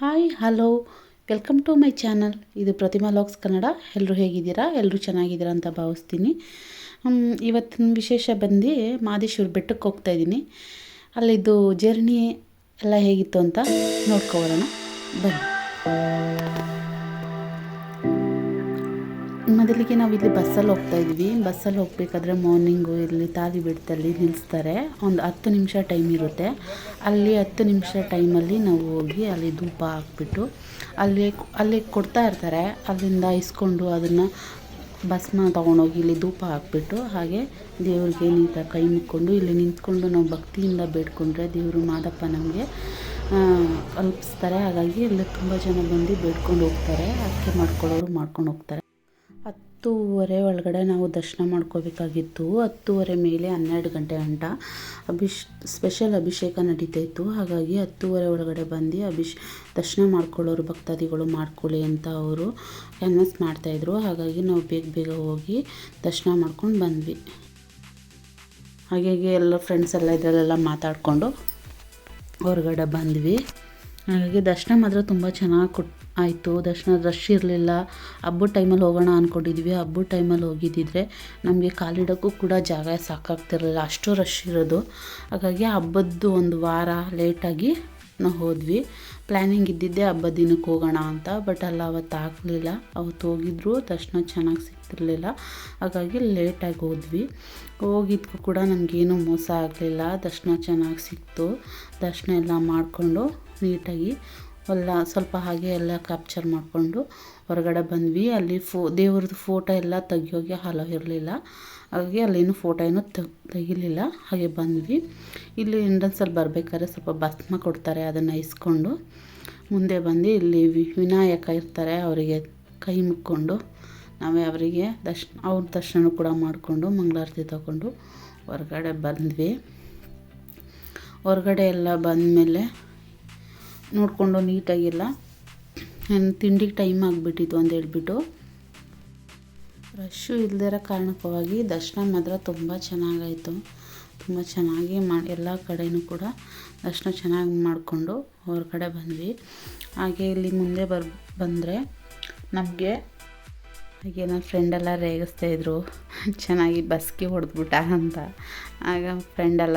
Hi, hello. Welcome to my channel. ಇದು ಪ್ರತಿಮಾ logs Kannada. ಎಲ್ಲರೂ ಹೇಗಿದ್ದೀರಾ? ಎಲ್ಲರೂ ಚೆನ್ನಾಗಿದ್ದೀರಾ ಅಂತ ಭಾವಿಸ್ತೀನಿ. ಇವತ್ತಿನ ವಿಶೇಷ ಬಂದು ಮಾದೇಶ್ವರ ಬೆಟ್ಟಕ್ಕೆ ಹೋಗ್ತಾ ಇದ್ದೀನಿ. ಅಲ್ಲಿದ್ದು ಜರ್ನಿ ಎಲ್ಲ ಹೇಗಿತ್ತು ಅಂತ ನೋಡ್ಕೊಬರೋಣ ಬನ್ನಿ. ಮೊದಲಿಗೆ ನಾವು ಇಲ್ಲಿ ಬಸ್ಸಲ್ಲಿ ಹೋಗ್ತಾ ಇದ್ವಿ. ಬಸ್ಸಲ್ಲಿ ಹೋಗ್ಬೇಕಾದ್ರೆ ಮಾರ್ನಿಂಗು ಇಲ್ಲಿ ತಾಲಿ ಬಿಡ್ತಲ್ಲಿ ನಿಲ್ಲಿಸ್ತಾರೆ ಒಂದು ಹತ್ತು ನಿಮಿಷ ಟೈಮ್ ಇರುತ್ತೆ. ಅಲ್ಲಿ ಹತ್ತು ನಿಮಿಷ ಟೈಮಲ್ಲಿ ನಾವು ಹೋಗಿ ಅಲ್ಲಿ ಧೂಪ ಹಾಕ್ಬಿಟ್ಟು ಅಲ್ಲಿ ಅಲ್ಲಿ ಕೊಡ್ತಾ ಇರ್ತಾರೆ. ಅಲ್ಲಿಂದ ಇಸ್ಕೊಂಡು ಅದನ್ನು ಬಸ್ನ ತೊಗೊಂಡೋಗಿ ಇಲ್ಲಿ ಧೂಪ ಹಾಕ್ಬಿಟ್ಟು ಹಾಗೆ ದೇವ್ರಿಗೆ ನೀತ ಕೈ ಮುಕ್ಕೊಂಡು ಇಲ್ಲಿ ನಿಂತ್ಕೊಂಡು ನಾವು ಭಕ್ತಿಯಿಂದ ಬೇಡ್ಕೊಂಡ್ರೆ ದೇವರು ಮಾದಪ್ಪ ನಮಗೆ ಕಲ್ಪಿಸ್ತಾರೆ ಹಾಗಾಗಿ ಇಲ್ಲಿ ತುಂಬ ಜನ ಬಂದು ಬೇಡ್ಕೊಂಡು ಹೋಗ್ತಾರೆ. ಅಕ್ಕಿ ಮಾಡ್ಕೊಳ್ಳೋರು ಮಾಡ್ಕೊಂಡು ಹೋಗ್ತಾರೆ. ಹತ್ತೂವರೆ ಒಳಗಡೆ ನಾವು ದರ್ಶನ ಮಾಡ್ಕೋಬೇಕಾಗಿತ್ತು. ಹತ್ತೂವರೆ ಮೇಲೆ ಹನ್ನೆರಡು ಗಂಟೆ ಗಂಟ ಅಭಿಷ್ ಸ್ಪೆಷಲ್ ಅಭಿಷೇಕ ನಡೀತಾ ಇತ್ತು. ಹಾಗಾಗಿ ಹತ್ತೂವರೆ ಒಳಗಡೆ ಬಂದು ಅಭಿಷ್, ದರ್ಶನ ಮಾಡ್ಕೊಳ್ಳೋರು, ಭಕ್ತಾದಿಗಳು ಮಾಡ್ಕೊಳ್ಳಿ ಅಂತ ಅವರು ಕನ್ವಿನ್ಸ್ ಮಾಡ್ತಾಯಿದ್ರು ಹಾಗಾಗಿ ನಾವು ಬೇಗ ಬೇಗ ಹೋಗಿ ದರ್ಶನ ಮಾಡ್ಕೊಂಡು ಬಂದ್ವಿ. ಹಾಗಾಗಿ ಎಲ್ಲ ಫ್ರೆಂಡ್ಸ್ ಎಲ್ಲ ಇದರಲ್ಲೆಲ್ಲ ಮಾತಾಡಿಕೊಂಡು ಹೊರಗಡೆ ಬಂದ್ವಿ. ಹಾಗಾಗಿ ದರ್ಶನ ಮಾತ್ರ ತುಂಬ ಚೆನ್ನಾಗಿ ಕೊಟ್ಟು ಆಯಿತು, ದರ್ಶನ ರಶ್ ಇರಲಿಲ್ಲ. ಹಬ್ಬದ ಟೈಮಲ್ಲಿ ಹೋಗೋಣ ಅಂದ್ಕೊಂಡಿದ್ವಿ ಹಬ್ಬದ ಟೈಮಲ್ಲಿ ಹೋಗಿದ್ದಿದ್ರೆ ನಮಗೆ ಕಾಲಿಡೋಕ್ಕೂ ಕೂಡ ಜಾಗ ಸಾಕಾಗ್ತಿರಲಿಲ್ಲ. ಅಷ್ಟು ರಶ್ ಇರೋದು. ಹಾಗಾಗಿ ಹಬ್ಬದ್ದು ಒಂದು ವಾರ ಲೇಟಾಗಿ ನಾವು ಹೋದ್ವಿ. ಪ್ಲ್ಯಾನಿಂಗ್ ಇದ್ದಿದ್ದೆ ಹಬ್ಬದ ದಿನಕ್ಕೆ ಹೋಗೋಣ ಅಂತ ಬಟ್ ಅಲ್ಲ ಅವತ್ತು ಆಗಲಿಲ್ಲ. ಅವತ್ತು ಹೋಗಿದ್ರು, ದರ್ಶನ ಚೆನ್ನಾಗಿ ಸಿಗ್ತಿರ್ಲಿಲ್ಲ. ಹಾಗಾಗಿ ಲೇಟಾಗಿ ಹೋದ್ವಿ. ಹೋಗಿದ್ದಕ್ಕೂ ಕೂಡ ನಮಗೇನು ಮೋಸ ಆಗಲಿಲ್ಲ. ದರ್ಶನ ಚೆನ್ನಾಗಿ ಸಿಕ್ತು. ದರ್ಶನ ಎಲ್ಲ ಮಾಡಿಕೊಂಡು ನೀಟಾಗಿ ಎಲ್ಲ ಸ್ವಲ್ಪ ಹಾಗೆ ಎಲ್ಲ ಕ್ಯಾಪ್ಚರ್ ಮಾಡಿಕೊಂಡು ಹೊರಗಡೆ ಬಂದ್ವಿ. ಅಲ್ಲಿ ಫೋ, ದೇವ್ರದ್ದು ಫೋಟೋ ಎಲ್ಲ ತೆಗಿಯೋಗೆ ಹಲೋ ಇರಲಿಲ್ಲ. ಹಾಗಾಗಿ ಅಲ್ಲೇನು ಫೋಟೋ ಏನೂ ತೆಗಿಲಿಲ್ಲ. ಹಾಗೆ ಬಂದ್ವಿ. ಇಲ್ಲಿ ಎಂಟ್ರೆನ್ಸಲ್ಲಿ ಬರಬೇಕಾದ್ರೆ ಸ್ವಲ್ಪ ಭಸ್ಮ ಕೊಡ್ತಾರೆ, ಅದನ್ನು ಇಸ್ಕೊಂಡು. ಮುಂದೆ ಬಂದು ಇಲ್ಲಿ ವಿನಾಯಕ ಇರ್ತಾರೆ, ಅವರಿಗೆ ಕೈ ಮುಕ್ಕೊಂಡು. ನಾವೇ ಅವರಿಗೆ ದರ್ಶನ ಅವ್ರ ದರ್ಶನ ಕೂಡ ಮಾಡಿಕೊಂಡು, ಮಂಗಳಾರತಿ ತಗೊಂಡು ಹೊರಗಡೆ ಬಂದ್ವಿ. ಹೊರಗಡೆ ಎಲ್ಲ ಬಂದಮೇಲೆ ನೋಡಿಕೊಂಡು ನೀಟಾಗಿಲ್ಲ. ತಿಂಡಿಗೆ ಟೈಮ್ ಆಗಿಬಿಟ್ಟಿತ್ತು ಅಂತ ಹೇಳ್ಬಿಟ್ಟು. ರಶ್ಶು ಇರೋ ಕಾರಣಕ್ಕವಾಗಿ ದರ್ಶನ ಮಾತ್ರ ತುಂಬ ಚೆನ್ನಾಗಾಯಿತು. ತುಂಬ ಚೆನ್ನಾಗಿ ಮಾಡಿ ಎಲ್ಲ ಕಡೆಯೂ ಕೂಡ ದರ್ಶನ ಚೆನ್ನಾಗಿ ಮಾಡಿಕೊಂಡು ಹೊರಗಡೆ ಬಂದ್ವಿ. ಹಾಗೆ ಇಲ್ಲಿ ಮುಂದೆ ಬರ್, ಬಂದರೆ ನಮಗೆ ಹಾಗೆ ನನ್ನ ಫ್ರೆಂಡೆಲ್ಲ ರೇಗಿಸ್ತಾಯಿದ್ರು ಚೆನ್ನಾಗಿ ಬಸ್ಕಿ ಹೊಡೆದ್ಬಿಟ್ಟ ಅಂತ. ಆಗ ಫ್ರೆಂಡೆಲ್ಲ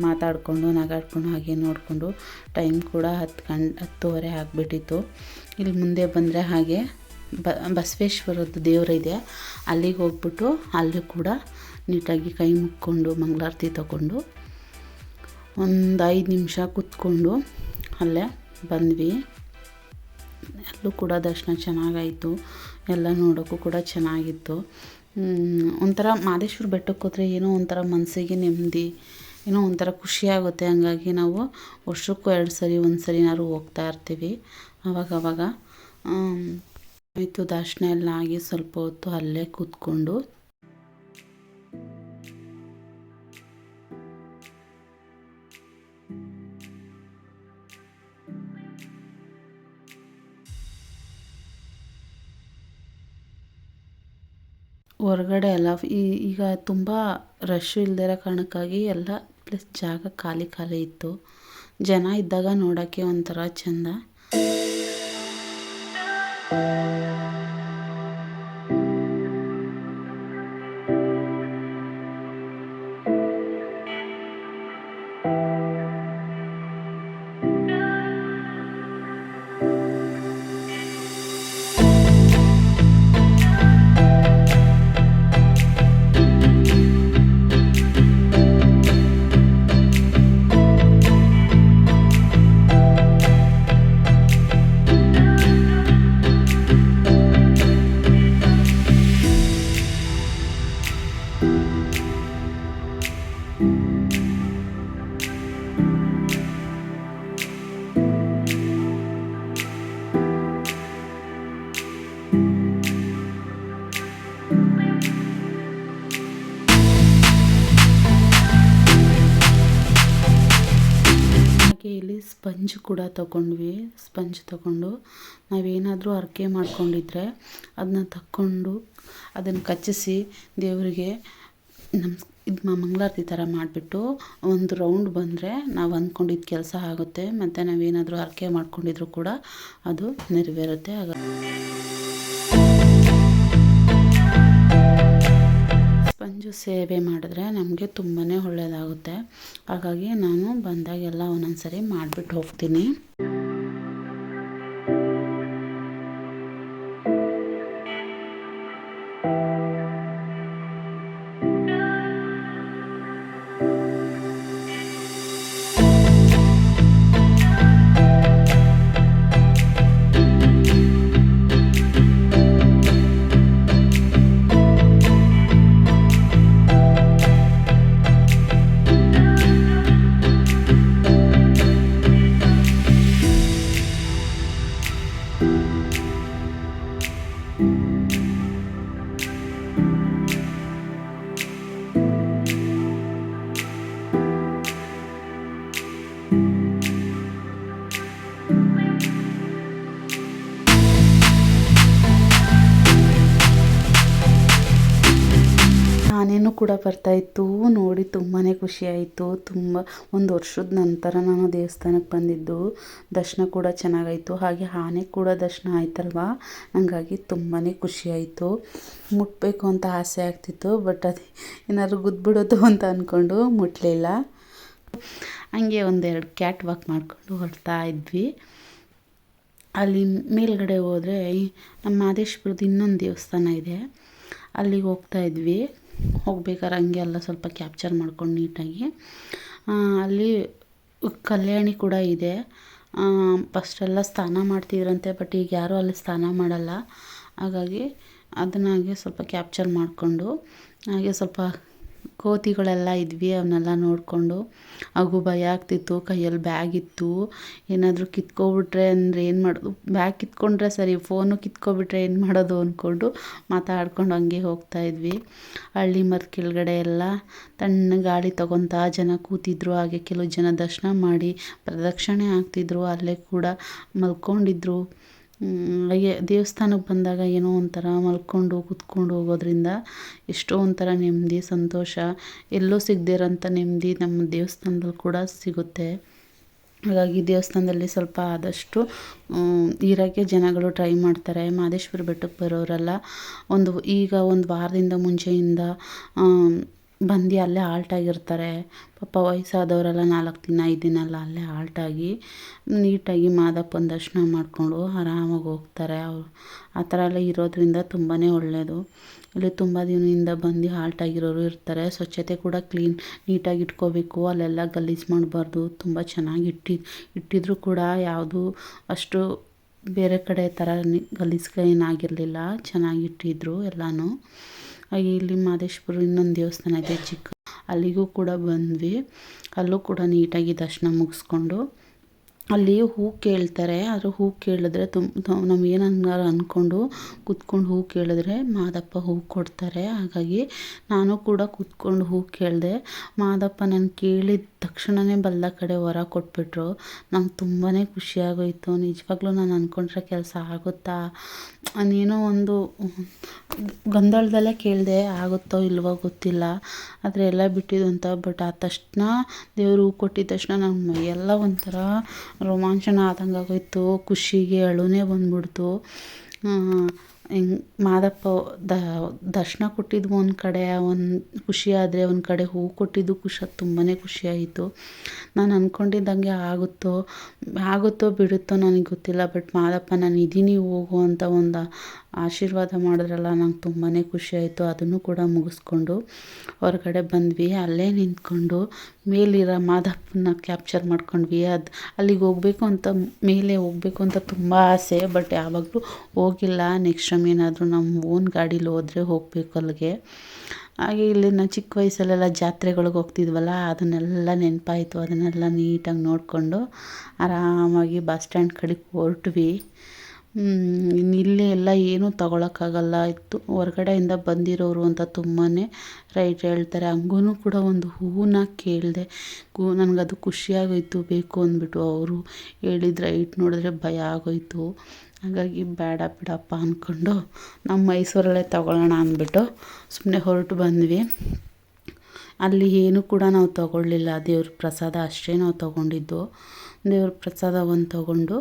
ಮಾತಾಡಿಕೊಂಡು, ನಗಾಡ್ಕೊಂಡು, ಹಾಗೆ ನೋಡಿಕೊಂಡು ಟೈಮ್ ಕೂಡ ಹತ್ತು ಗಂಟೆ ಹತ್ತುವರೆ ಆಗಿಬಿಟ್ಟಿತ್ತು. ಇಲ್ಲಿ ಮುಂದೆ ಬಂದರೆ ಹಾಗೆ ಬ, ಬಸವೇಶ್ವರದ್ದು ದೇವರಿದೆ ಅಲ್ಲಿಗೆ ಹೋಗ್ಬಿಟ್ಟು ಅಲ್ಲಿ ಕೂಡ ನೀಟಾಗಿ ಕೈ ಮುಕ್ಕೊಂಡು ಮಂಗಳಾರತಿ ತಗೊಂಡು ಒಂದು ಐದು ನಿಮಿಷ ಕೂತ್ಕೊಂಡು ಅಲ್ಲೇ ಬಂದ್ವಿ. ಅಲ್ಲೂ ಕೂಡ ದರ್ಶನ ಚೆನ್ನಾಗಾಯಿತು. ಎಲ್ಲ ನೋಡೋಕ್ಕೂ ಕೂಡ ಚೆನ್ನಾಗಿತ್ತು. ಒಂಥರ ಮಾದೇಶ್ವರ ಬೆಟ್ಟಕ್ಕೆ ಹೋದರೆ ಏನೋ ಒಂಥರ ಮನಸ್ಸಿಗೆ ನೆಮ್ಮದಿ, ಏನೋ ಒಂಥರ ಖುಷಿಯಾಗುತ್ತೆ ಹಾಗಾಗಿ ನಾವು ವರ್ಷಕ್ಕೂ ಎರಡು ಸರಿ, ಒಂದು ಸರಿನಾದ್ರು ಹೋಗ್ತಾ ಇರ್ತೀವಿ. ಅವಾಗ ಆಯಿತು, ದರ್ಶನ ಎಲ್ಲ ಆಗಿ ಸ್ವಲ್ಪ ಹೊತ್ತು ಅಲ್ಲೇ ಕೂತ್ಕೊಂಡು ಹೊರಗಡೆ ಎಲ್ಲ ಈಗ ತುಂಬ ರಶ್ ಇಲ್ದಿರೋ ಕಾರಣಕ್ಕಾಗಿ ಎಲ್ಲ ಪ್ಲೇಸ್ ಜಾಗ ಖಾಲಿ ಖಾಲಿ ಇತ್ತು. ಜನ ಇದ್ದಾಗ ನೋಡೋಕ್ಕೆ ಒಂಥರ ಚೆಂದ. ಸ್ಪಂಜ್ ಕೂಡ ತಗೊಂಡ್ವಿ. ಸ್ಪಂಜ್ ತಗೊಂಡು ನಾವೇನಾದರೂ ಹರಕೆ ಮಾಡಿಕೊಂಡಿದ್ರೆ ಅದನ್ನ ತಕ್ಕೊಂಡು ಅದನ್ನು ಕಚ್ಚಿಸಿ ದೇವರಿಗೆ ನಮ್ಮ ಇದು ಮಂಗಳಾರತಿ ಥರ ಮಾಡಿಬಿಟ್ಟು ಒಂದು ರೌಂಡ್ ಬಂದರೆ ನಾವು ಅಂದ್ಕೊಂಡಿದ್ದ ಕೆಲಸ ಆಗುತ್ತೆ. ಮತ್ತು ನಾವೇನಾದರೂ ಹರಕೆ ಮಾಡ್ಕೊಂಡಿದ್ರು ಕೂಡ ಅದು ನೆರವೇರುತ್ತೆ. ಆಗ ಸ್ಪಂಜು ಸೇವೆ ಮಾಡಿದ್ರೆ ನಮಗೆ ತುಂಬಾ ಒಳ್ಳೆಯದಾಗುತ್ತೆ ಹಾಗಾಗಿ ನಾನು ಬಂದಾಗೆಲ್ಲ ಒಂದೊಂದು ಸರಿ ಮಾಡಿಬಿಟ್ಟು ಹೋಗ್ತೀನಿ. ಕೂಡ ಬರ್ತಾಯಿತ್ತು ನೋಡಿ ತುಂಬಾ ಖುಷಿಯಾಯಿತು ತುಂಬ ಒಂದು ವರ್ಷದ ನಂತರ ನಾನು ದೇವಸ್ಥಾನಕ್ಕೆ ಬಂದಿದ್ದು. ದರ್ಶನ ಕೂಡ ಚೆನ್ನಾಗಾಯಿತು. ಹಾಗೆ ಆನೆ ಕೂಡ ದರ್ಶನ ಆಯ್ತಲ್ವ? ಹಂಗಾಗಿ ತುಂಬಾ ಖುಷಿಯಾಯಿತು ಮುಟ್ಟಬೇಕು ಅಂತ ಆಸೆ ಆಗ್ತಿತ್ತು. ಬಟ್ ಅದು ಏನಾದ್ರು ಗುದ್ಬಿಡೋದು ಅಂತ ಅಂದ್ಕೊಂಡು ಮುಟ್ಟಲಿಲ್ಲ ಹಂಗೆ ಒಂದೆರಡು ಕ್ಯಾಟ್ ವಾಕ್ ಮಾಡಿಕೊಂಡು ಹೊರಡ್ತಾ ಇದ್ವಿ. ಅಲ್ಲಿ ಮೇಲ್ಗಡೆ ಹೋದರೆ ನಮ್ಮ ಮಾದೇಶ್ವರದ ಇನ್ನೊಂದು ದೇವಸ್ಥಾನ ಇದೆ. ಅಲ್ಲಿಗೆ ಹೋಗ್ತಾ ಇದ್ವಿ. ಹೋಗ್ಬೇಕಾದ್ರೆ ಹಂಗೆ ಎಲ್ಲ ಸ್ವಲ್ಪ ಕ್ಯಾಪ್ಚರ್ ಮಾಡ್ಕೊಂಡು ನೀಟಾಗಿ. ಅಲ್ಲಿ ಕಲ್ಯಾಣಿ ಕೂಡ ಇದೆ. ಫಸ್ಟೆಲ್ಲ ಸ್ನಾನ ಮಾಡ್ತಿದ್ರಂತೆ ಬಟ್ ಈಗ ಯಾರೂ ಅಲ್ಲಿ ಸ್ನಾನ ಮಾಡಲ್ಲ. ಹಾಗಾಗಿ ಅದನ್ನ ಹಾಗೆ ಸ್ವಲ್ಪ ಕ್ಯಾಪ್ಚರ್ ಮಾಡಿಕೊಂಡು, ಹಾಗೆ ಸ್ವಲ್ಪ ಕೋತಿಗಳೆಲ್ಲ ಇದ್ವಿ ಅವನ್ನೆಲ್ಲ ನೋಡಿಕೊಂಡು. ಹಾಗೂ ಭಯ ಆಗ್ತಿತ್ತು, ಕೈಯಲ್ಲಿ ಬ್ಯಾಗ್ ಇತ್ತು. ಏನಾದರೂ ಕಿತ್ಕೊಬಿಟ್ರೆ ಅಂದರೆ ಏನು ಮಾಡೋದು? ಬ್ಯಾಗ್ ಕಿತ್ಕೊಂಡ್ರೆ ಸರಿ, ಫೋನು ಕಿತ್ಕೊಬಿಟ್ರೆ ಏನು ಮಾಡೋದು ಅಂದ್ಕೊಂಡು ಮಾತಾಡ್ಕೊಂಡು ಹಂಗೆ ಹೋಗ್ತಾ ಇದ್ವಿ. ಹಳ್ಳಿ ಮರದ ಕೆಳಗಡೆ ಎಲ್ಲ ತಣ್ಣ ಗಾಳಿ ತಗೊತಾ ಜನ ಕೂತಿದ್ರು. ಹಾಗೆ ಕೆಲವು ಜನ ದರ್ಶನ ಮಾಡಿ ಪ್ರದಕ್ಷಿಣೆ ಆಗ್ತಿದ್ರು ಅಲ್ಲೇ ಕೂಡ ಮಲ್ಕೊಂಡಿದ್ರು. ಹಾಗೆ ದೇವಸ್ಥಾನಕ್ಕೆ ಬಂದಾಗ ಏನೋ ಒಂಥರ ಮಲ್ಕೊಂಡು ಕುತ್ಕೊಂಡು ಹೋಗೋದ್ರಿಂದ ಎಷ್ಟೋ ಒಂಥರ ನೆಮ್ಮದಿ, ಸಂತೋಷ ಎಲ್ಲೂ ಸಿಗದೇ ಇರೋಂಥ ನೆಮ್ಮದಿ ನಮ್ಮ ದೇವಸ್ಥಾನದಲ್ಲಿ ಕೂಡ ಸಿಗುತ್ತೆ. ಹಾಗಾಗಿ ದೇವಸ್ಥಾನದಲ್ಲಿ ಸ್ವಲ್ಪ ಆದಷ್ಟು ಇರೋಕ್ಕೆ ಜನಗಳು ಟ್ರೈ ಮಾಡ್ತಾರೆ. ಮಾದೇಶ್ವರ ಬೆಟ್ಟಕ್ಕೆ ಬರೋರೆಲ್ಲ ಒಂದು, ಈಗ ಒಂದು ವಾರದಿಂದ ಮುಂಚೆಯಿಂದ ಬಂದು ಅಲ್ಲೇ ಆಲ್ಟಾಗಿರ್ತಾರೆ ಪಾಪ ವಯಸ್ಸಾದವರೆಲ್ಲ ನಾಲ್ಕು ದಿನ, ಐದು ದಿನ ಎಲ್ಲ ಅಲ್ಲೇ ಆಲ್ಟಾಗಿ ನೀಟಾಗಿ ಮಾದಪ್ಪನ ದರ್ಶನ ಮಾಡಿಕೊಂಡು ಆರಾಮಾಗಿ ಹೋಗ್ತಾರೆ. ಅವ್ರು ಆ ಥರ ಎಲ್ಲ ಇರೋದರಿಂದ ತುಂಬಾ ಒಳ್ಳೆಯದು ಇಲ್ಲಿ ತುಂಬ ದಿನದಿಂದ ಬಂದು ಆಲ್ಟಾಗಿರೋರು ಇರ್ತಾರೆ. ಸ್ವಚ್ಛತೆ ಕೂಡ ಕ್ಲೀನ್, ನೀಟಾಗಿ ಇಟ್ಕೋಬೇಕು. ಅಲ್ಲೆಲ್ಲ ಗಲೀಜು ಮಾಡಬಾರ್ದು. ತುಂಬ ಚೆನ್ನಾಗಿ ಇಟ್ಟಿ, ಇಟ್ಟಿದ್ರು ಕೂಡ ಯಾವುದು ಅಷ್ಟು ಬೇರೆ ಕಡೆ ಥರ ಗಲೀಜು ಏನಾಗಿರಲಿಲ್ಲ ಚೆನ್ನಾಗಿ ಇಟ್ಟಿದ್ರು ಎಲ್ಲನೂ. ಇಲ್ಲಿ ಮಾದೇಶ್ವರ ಇನ್ನೊಂದು ದೇವಸ್ಥಾನ ಇದೆ ಚಿಕ್ಕ ಅಲ್ಲಿಗೂ ಕೂಡ ಬಂದ್ವಿ. ಅಲ್ಲೂ ಕೂಡ ನೀಟಾಗಿ ದರ್ಶನ ಮುಗಿಸ್ಕೊಂಡು. ಅಲ್ಲಿ ಹೂ ಕೇಳ್ತಾರೆ, ಆದರೆ ಹೂ ಕೇಳಿದ್ರೆ ತುಂಬ ನಾವು ಏನು ಅಂದ್ಕೊಂಡು ಕೂತ್ಕೊಂಡು ಹೂ ಕೇಳಿದ್ರೆ ಮಾದಪ್ಪ ಹೂ ಕೊಡ್ತಾರೆ. ಹಾಗಾಗಿ ನಾನು ಕೂಡ ಕೂತ್ಕೊಂಡು ಹೂ ಕೇಳಿದೆ. ಮಾದಪ್ಪ ನಾನು ಕೇಳಿದ ತಕ್ಷಣವೇ ಬಲ್ಲ ಕಡೆ ಹೊರ ಕೊಟ್ಬಿಟ್ರು. ನಂಗೆ ತುಂಬಾ ಖುಷಿಯಾಗೋಯಿತು. ನಿಜವಾಗ್ಲೂ ನಾನು ಅಂದ್ಕೊಂಡ್ರೆ ಕೆಲಸ ಆಗುತ್ತಾ? ನಾನೇನೋ ಒಂದು ಗೊಂದಲದಲ್ಲೇ ಕೇಳಿದೆ, ಆಗುತ್ತೋ ಇಲ್ವೋ ಗೊತ್ತಿಲ್ಲ. ಆದರೆ ಎಲ್ಲ ಬಿಟ್ಟಿದ್ದು ಅಂತ ಬಟ್ ಆ ತಕ್ಷಣ ದೇವರು ಹೂ ಕೊಟ್ಟಿದ್ದ ತಕ್ಷಣ ನಮ್ಮ ಎಲ್ಲ ಒಂಥರ ರೋಮಾಂಚನ ಆದಂಗೆ ಆಗೋಯ್ತು ಖುಷಿಗೆ ಅಳುನೇ ಬಂದ್ಬಿಡ್ತು. ಹಿಂಗೆ ಮಾದಪ್ಪ ದ, ದರ್ಶನ ಕೊಟ್ಟಿದ್ದು ಒಂದು ಕಡೆ, ಒಂದು ಖುಷಿ ಆದರೆ ಒಂದು ಕಡೆ ಹೂ ಕೊಟ್ಟಿದ್ದು ಖುಷಿ ತುಂಬಾ ಖುಷಿಯಾಯಿತು ನಾನು ಅಂದ್ಕೊಂಡಿದ್ದಂಗೆ ಆಗುತ್ತೋ ಆಗುತ್ತೋ ಬಿಡುತ್ತೋ ನನಗೆ ಗೊತ್ತಿಲ್ಲ, ಬಟ್ ಮಾದಪ್ಪ ನಾನು ಇದ್ದೀನಿ ಹೋಗು ಅಂತ ಒಂದು ಆಶೀರ್ವಾದ ಮಾಡಿದ್ರಲ್ಲ, ನಂಗೆ ತುಂಬಾ ಖುಷಿಯಾಯಿತು ಅದನ್ನು ಕೂಡ ಮುಗಿಸ್ಕೊಂಡು ಹೊರಗಡೆ ಬಂದ್ವಿ. ಅಲ್ಲೇ ನಿಂತ್ಕೊಂಡು ಮೇಲಿರೋ ಮಾದಪ್ಪನ ಕ್ಯಾಪ್ಚರ್ ಮಾಡ್ಕೊಂಡ್ವಿ. ಅದು ಅಲ್ಲಿಗೆ ಹೋಗಬೇಕು ಅಂತ, ಮೇಲೆ ಹೋಗಬೇಕು ಅಂತ ತುಂಬ ಆಸೆ ಬಟ್ ಯಾವಾಗಲೂ ಹೋಗಿಲ್ಲ. ನೆಕ್ಸ್ಟ್ ಟೈಮ್ ಏನಾದರೂ ನಮ್ಮ ಓನ್ ಗಾಡೀಲಿ ಹೋದರೆ ಹೋಗಬೇಕು ಅಲ್ಲಿಗೆ. ಹಾಗೆ ಇಲ್ಲಿ ಇಲ್ಲಿನ ಚಿಕ್ಕ ವಯಸ್ಸಲ್ಲೆಲ್ಲ ಜಾತ್ರೆಗಳಿಗೆ ಹೋಗ್ತಿದ್ವಲ್ಲ, ಅದನ್ನೆಲ್ಲ ನೆನಪಾಯಿತು. ಅದನ್ನೆಲ್ಲ ನೀಟಾಗಿ ನೋಡಿಕೊಂಡು ಆರಾಮಾಗಿ ಬಸ್ ಸ್ಟ್ಯಾಂಡ್ ಕಡೆಗೆ ಹೊರಟ್ವಿ. ಇಲ್ಲಿ ಎಲ್ಲ ಏನೂ ತಗೊಳಕ್ಕಾಗಲ್ಲ. ಇತ್ತು, ಹೊರ್ಗಡೆಯಿಂದ ಬಂದಿರೋರು ಅಂತ ತುಂಬಾ ರೈಟ್ ಹೇಳ್ತಾರೆ. ಹಂಗೂ ಕೂಡ ಒಂದು ಹೂವನ್ನ ಕೇಳಿದೆ, ಗೂ, ನನಗದು ಖುಷಿಯಾಗೋಯ್ತು, ಬೇಕು ಅಂದ್ಬಿಟ್ಟು ಅವರು. ಹೇಳಿದ ರೈಟ್ ನೋಡಿದ್ರೆ ಭಯ ಆಗೋಯಿತು. ಹಾಗಾಗಿ ಬೇಡ ಬಿಡಪ್ಪ ಅಂದ್ಕೊಂಡು ನಮ್ಮ ಮೈಸೂರಲ್ಲೇ ತಗೊಳ್ಳೋಣ ಅಂದ್ಬಿಟ್ಟು ಸುಮ್ಮನೆ ಹೊರಟು ಬಂದ್ವಿ. ಅಲ್ಲಿ ಏನು ಕೂಡ ನಾವು ತಗೊಳ್ಳಿಲ್ಲ. ದೇವ್ರ ಪ್ರಸಾದ ಅಷ್ಟೇ ನಾವು ತಗೊಂಡಿದ್ದು. ದೇವ್ರ ಪ್ರಸಾದ ಒಂದು ತಗೊಂಡು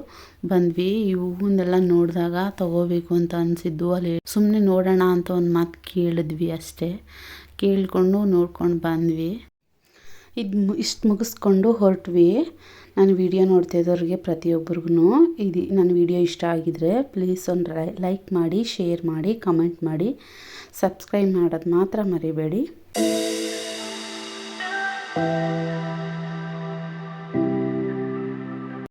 ಬಂದ್ವಿ. ಈ ಹೂವನ್ನೆಲ್ಲ ನೋಡಿದಾಗ ತಗೋಬೇಕು ಅಂತ ಅನಿಸಿದ್ದು. ಅಲ್ಲಿ ಸುಮ್ಮನೆ ನೋಡೋಣ ಅಂತ ಒಂದು ಮಾತು ಕೇಳಿದ್ವಿ ಅಷ್ಟೇ. ಕೇಳಿಕೊಂಡು ನೋಡ್ಕೊಂಡು ಬಂದ್ವಿ. ಇದು ಇಷ್ಟು ಮುಗಿಸ್ಕೊಂಡು ಹೊರಟ್ವಿ. ನಾನು ವಿಡಿಯೋ ನೋಡ್ತಿದ್ದವ್ರಿಗೆ ಪ್ರತಿಯೊಬ್ಬರಿಗೂ ಇದು ನನ್ನ ವಿಡಿಯೋ ಇಷ್ಟ ಆಗಿದರೆ ಪ್ಲೀಸ್ ಒಂದು ಲೈಕ್ ಮಾಡಿ, ಶೇರ್ ಮಾಡಿ, ಕಮೆಂಟ್ ಮಾಡಿ. ಸಬ್ಸ್ಕ್ರೈಬ್ ಮಾಡೋದು ಮಾತ್ರ ಮರಿಬೇಡಿ.